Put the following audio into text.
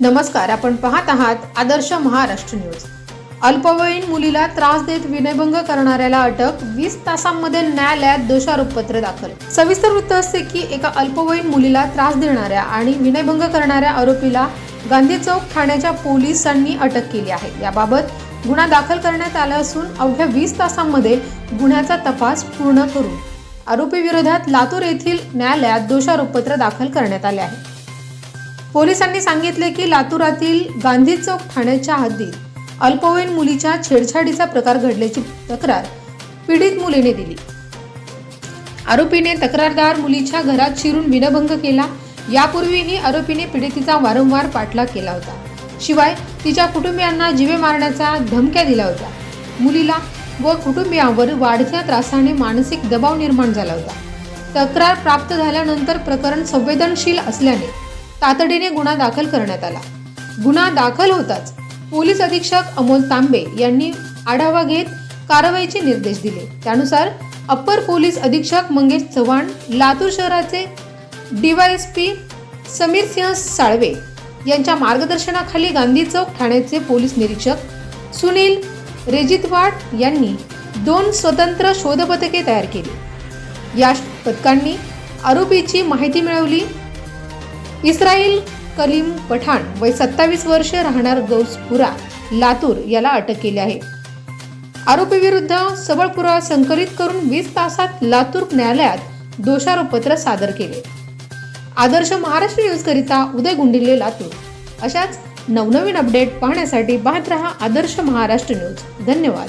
नमस्कार आपण पाहत आहात आदर्श महाराष्ट्र न्यूज. अल्पवयीन मुलीला त्रास देत विनयभंग करणाऱ्याला अटक वीस तासांमध्ये न्यायालयात दोषारोपपत्र दाखल. सविस्तर वृत्त असते की एका अल्पवयीन मुलीला त्रास देणाऱ्या आणि विनयभंग करणाऱ्या आरोपीला गांधी चौक ठाण्याच्या पोलिसांनी अटक केली आहे. याबाबत गुन्हा दाखल करण्यात आला असून अवघ्या वीस तासांमध्ये गुन्ह्याचा तपास पूर्ण करून आरोपी विरोधात लातूर येथील न्यायालयात दोषारोपपत्र दाखल करण्यात आले आहे. पोलिसांनी सांगितले की लातूरातील गांधी चौक ठाण्याच्या हद्दीत अल्पवयीन मुलीच्या छेडछाडीचा प्रकार घडल्याची तक्रार पीडित मुलीने दिली. आरोपीने तक्रारदार मुलीच्या घरात शिरून विनभंग केला. यापूर्वीही आरोपीने पीडितीचा वारंवार पाठलाग केला होता. शिवाय तिच्या कुटुंबियांना जीवे मारण्याचा धमक्या दिल्या होत्या मुलीला व कुटुंबियांवर वाढत्या त्रासाने मानसिक दबाव निर्माण झाला होता. तक्रार प्राप्त झाल्यानंतर प्रकरण संवेदनशील असल्याने तातडीने गुन्हा दाखल करण्यात आला. गुन्हा दाखल होताच पोलीस अधीक्षक अमोल तांबे यांनी आढावा घेत कारवाईचे निर्देश दिले. त्यानुसार अप्पर पोलीस अधीक्षक मंगेश चव्हाण लातूर शहराचे डीवायएसपी समीर सिंह साळवे यांच्या मार्गदर्शनाखाली गांधी चौक ठाण्याचे पोलीस निरीक्षक सुनील रेजित वाट यांनी दोन स्वतंत्र शोधपथके तयार केली. या पथकांनी आरोपीची माहिती मिळवली. इस्राईल कलीम पठाण वय सत्तावीस वर्ष राहणार गौसपुरा लातूर याला अटक केली आहे. आरोपीविरुद्ध सबळ पुरावा संकलित करून वीस तासात लातूर न्यायालयात दोषारोपपत्र सादर केले. आदर्श महाराष्ट्र न्यूज करिता उदय गुंडिले लातूर. अशाच नवनवीन अपडेट पाहण्यासाठी पाहत रहा आदर्श महाराष्ट्र न्यूज. धन्यवाद.